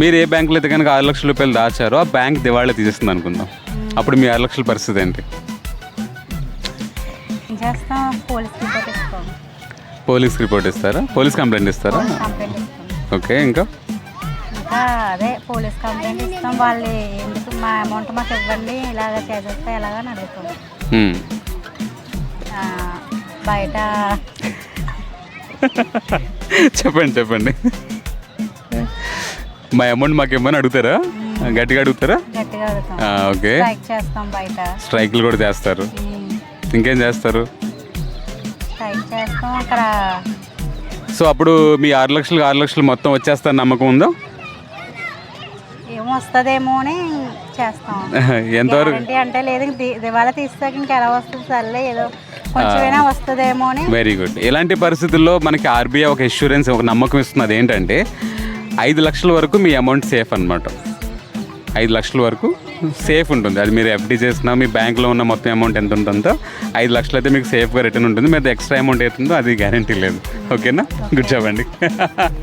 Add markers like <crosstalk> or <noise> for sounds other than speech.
మీరు ఏ బ్యాంకులో అయితే కనుక ఆరు లక్షల రూపాయలు దాచారో ఆ బ్యాంక్ దివాళా తీసేస్తుంది అనుకుందాం. అప్పుడు మీ ఆరు లక్షల పరిస్థితి ఏంటి? పోలీస్ రిపోర్ట్ ఇస్తారా? పోలీస్ కంప్లైంట్ ఇస్తారా? ఓకే ఇంకా? అదే పోలీస్ కంప్లైంట్ ఇస్తాం. వాళ్ళు ఎందుకు మా అమౌంట్ మాకు ఇవ్వండి ఇలాగ చేసేస్తే అడుగుతాం. ఆ, బయట <laughs> చెప్పండి చెప్పండి. మా అమౌంట్ మాకు ఇవ్వమని అడుగుతారా గట్టిగా అడుగుతారా? గట్టిగా అడుగుతాం. ఆ, ఓకే. స్ట్రైక్ చేస్తాం బయట. స్ట్రైక్లు కూడా చేస్తారు. ఇంకేం చేస్తారు? స్ట్రైక్ చేస్తాం అక్కడ. సో అప్పుడు మీ ఆరు లక్షలు ఆరు లక్షలు మొత్తం వచ్చేస్తారు నమ్మకం ఉందా? అని చేస్తాం. <laughs> ఎంతవరకు? గ్యారంటీ అంటే లేదు. ఇంక ది- దివాళా తీస్తాక ఇంకా ఎలా వస్తుంది సర్లే ఏదో కొంచెమైనా వస్తుందేమో అని. వెరీ గుడ్ ఇలాంటి పరిస్థితుల్లో మనకి ఆర్బీఐ ఒక ఇన్సూరెన్స్ ఒక నమ్మకం ఇస్తున్నది ఏంటంటే ఐదు లక్షల వరకు మీ అమౌంట్ సేఫ్ అనమాట ఐదు లక్షల వరకు సేఫ్ ఉంటుంది. అది మీరు ఎఫ్డి చేసినా మీ బ్యాంక్లో ఉన్న మొత్తం అమౌంట్ ఎంత ఉంటుందో ఐదు లక్షలు అయితే మీకు సేఫ్గా రిటర్న్ ఉంటుంది. మీద ఎక్స్ట్రా అమౌంట్ అవుతుందో అది గ్యారంటీ లేదు. ఓకేనా గుడ్ జాబ్ అండి. <laughs>